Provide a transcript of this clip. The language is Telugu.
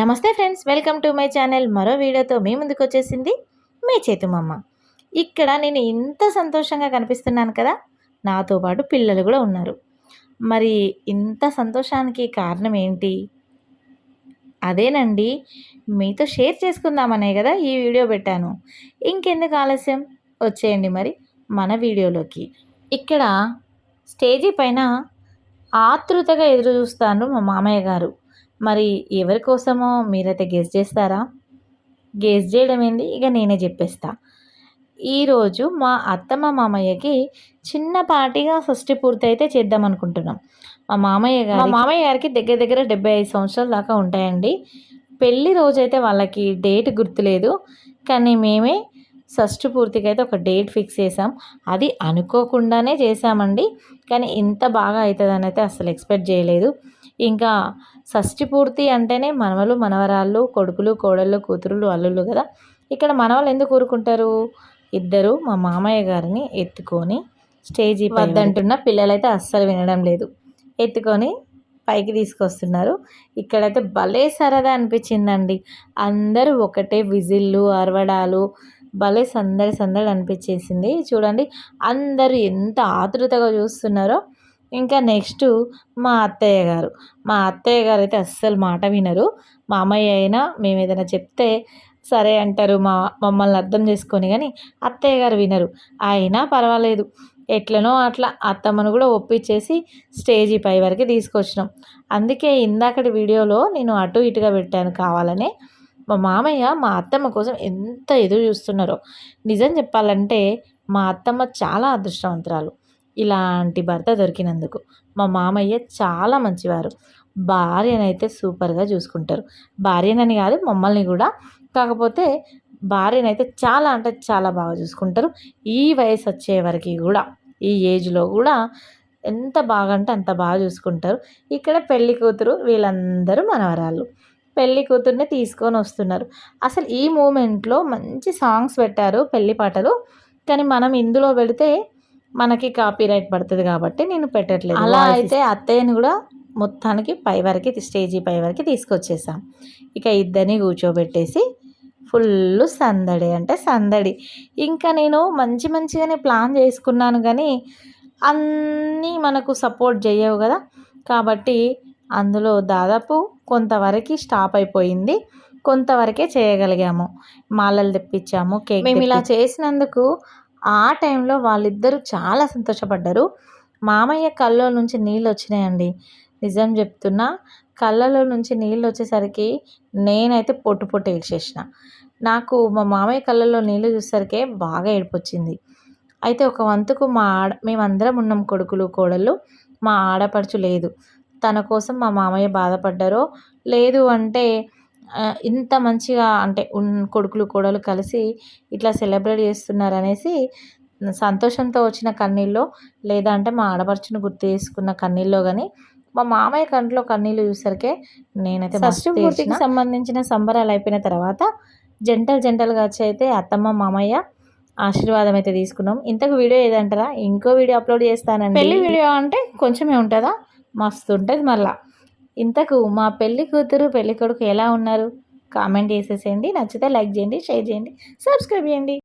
నమస్తే friends welcome to my channel. మరో వీడియోతో మీ ముందుకు వచ్చేసింది మీ చేతుమమ్మ. ఇక్కడ నేను ఇంత సంతోషంగా కనిపిస్తున్నాను కదా నాతో పాటు పిల్లలు కూడా ఉన్నారు. మరి ఇంత సంతోషానికి కారణం ఏంటి? అదేనండి మీతో షేర్ చేసుకుందామనే కదా ఈ వీడియో పెట్టాను. ఇంకెందుకు ఆలస్యం? వచ్చేయండి మరి మన వీడియోలోకి. ఇక్కడ స్టేజీ పైన ఆతృతగా ఎదురు చూస్తాను మా మామయ్య గారు. మరి ఎవరి కోసమో మీరైతే గెస్ చేస్తారా? గెస్ చేయడం ఏంది? ఇక నేనే చెప్పేస్తా. ఈరోజు మా అత్తమ్మ మామయ్యకి చిన్నపాటిగా షష్టి పూర్తి అయితే చేద్దాం అనుకుంటున్నాం. మా మామయ్య గారు మా మామయ్య గారికి దగ్గర దగ్గర డెబ్బై ఐదు సంవత్సరాల దాకా ఉంటాయండి. పెళ్ళి రోజైతే వాళ్ళకి డేట్ గుర్తులేదు. కానీ మేమే షష్ఠి పూర్తికి అయితే ఒక డేట్ ఫిక్స్ చేసాం అది అనుకోకుండానే చేసామండి కానీ ఇంత బాగా అవుతుందని అయితే అసలు ఎక్స్పెక్ట్ చేయలేదు. ఇంకా షష్ఠి పూర్తి అంటేనే మనవలు మనవరాళ్ళు కొడుకులు కోడళ్ళు కూతురులు అల్లుళ్ళు కదా. ఇక్కడ మనవలు ఎందుకు ఊరుకుంటారు? ఇద్దరు మా మామయ్య గారిని ఎత్తుకొని స్టేజీ వద్దంటున్న పిల్లలైతే అస్సలు వినడం లేదు. ఎత్తుకొని పైకి తీసుకొస్తున్నారు. ఇక్కడైతే భలే సరదా అనిపించిందండి. అందరూ ఒకటే విజిల్లు అరవడాలు భలే సందడి సందడి అనిపించేసింది. చూడండి అందరూ ఎంత ఆతృతగా చూస్తున్నారో. ఇంకా నెక్స్ట్ మా అత్తయ్య గారు. మా అత్తయ్య గారు అయితే అస్సలు మాట వినరు. మా అమ్మయ్య అయినా మేము ఏదైనా చెప్తే సరే అంటారు మా మమ్మల్ని అర్థం చేసుకొని కానీ అత్తయ్య గారు వినరు. అయినా పర్వాలేదు. ఎట్లనో అట్లా అత్తమ్మను కూడా ఒప్పించేసి స్టేజీ పై వరకు తీసుకొచ్చినాం. అందుకే ఇందాకటి వీడియోలో నేను అటు ఇటుగా పెట్టాను కావాలనే. మా మామయ్య మా అత్తమ్మ కోసం ఎంత ఎదురు చూస్తున్నారో. నిజం చెప్పాలంటే మా అత్తమ్మ చాలా అదృష్టవంతురాలు. ఇలాంటి భర్త దొరికినందుకు మా మామయ్య చాలా మంచివారు. భార్యనైతే సూపర్గా చూసుకుంటారు. భార్యనని కాదు మమ్మల్ని కూడా. కాకపోతే భార్యనైతే చాలా అంటే చాలా బాగా చూసుకుంటారు. ఈ వయసు వచ్చే వరకు కూడా ఈ ఏజ్లో కూడా ఎంత బాగా అంటే అంత బాగా చూసుకుంటారు. ఇక్కడ పెళ్ళి కూతురు వీళ్ళందరూ మనవరాళ్ళు. పెళ్ళి కూతుర్ని తీసుకొని వస్తున్నారు. అసలు ఈ మూమెంట్లో మంచి సాంగ్స్ పెట్టారు పెళ్ళి పాటలు. కానీ మనం ఇందులో పెడితే మనకి కాపీ రైట్ పడుతుంది కాబట్టి నేను పెట్టట్లేదు. అలా అయితే అత్తయ్యని కూడా మొత్తానికి పై వరకు స్టేజీ పై వరకు తీసుకొచ్చేసాం. ఇక ఇద్దరిని కూర్చోబెట్టేసి ఫుల్ సందడి అంటే సందడి. ఇంకా నేను మంచి మంచిగానే ప్లాన్ చేసుకున్నాను కానీ అన్నీ మనకు సపోర్ట్ చేయవు కదా. కాబట్టి అందులో దాదాపు కొంతవరకు స్టాప్ అయిపోయింది. కొంతవరకే చేయగలిగాము. మాలలు తెప్పించాము కేక్ మేము ఇలా చేసినందుకు ఆ టైంలో వాళ్ళిద్దరూ చాలా సంతోషపడ్డారు. మామయ్య కళ్ళలో నుంచి నీళ్ళు వచ్చినాయండి. నిజం చెప్తున్నా కళ్ళలో నుంచి నీళ్ళు వచ్చేసరికి నేనైతే పొట్టు పొట్టు ఏడ్చేసిన. నాకు మా మామయ్య కళ్ళల్లో నీళ్ళు చూసేసరికి బాగా ఏడిపొచ్చింది. అయితే ఒక వంతుకు మా ఆడ మేమందరం ఉన్నాం కొడుకులు కోడళ్ళు. మా ఆడపడుచు లేదు. తన కోసం మా మామయ్య బాధపడ్డారో లేదు అంటే ఇంత మంచిగా అంటే ఉన్ కొడుకులు కోడలు కలిసి ఇట్లా సెలబ్రేట్ చేస్తున్నారు అనేసి సంతోషంతో వచ్చిన కన్నీళ్ళు లేదా అంటే మా ఆడపడుచును గుర్తు చేసుకున్న కన్నీళ్ళు కానీ మా మామయ్య కంట్లో కన్నీళ్ళు చూసరికే నేనైతే ఫస్ట్ పూర్తికి సంబంధించిన సంబరాలు అయిపోయిన తర్వాత జంటలు జంటలుగా వచ్చి అయితే అత్తమ్మ మామయ్య ఆశీర్వాదం అయితే తీసుకున్నాం. ఇంతకు వీడియో ఏదంటారా? ఇంకో వీడియో అప్లోడ్ చేస్తానండి. పెళ్ళి వీడియో అంటే కొంచెమే ఉంటుందా? మస్తు ఉంటుంది మళ్ళా. ఇంతకు మా పెళ్ళి కూతురు పెళ్ళి కొడుకు ఎలా ఉన్నారు? కామెంట్ చేసేసేయండి. నచ్చితే లైక్ చేయండి షేర్ చేయండి. సబ్స్క్రైబ్ చేయండి.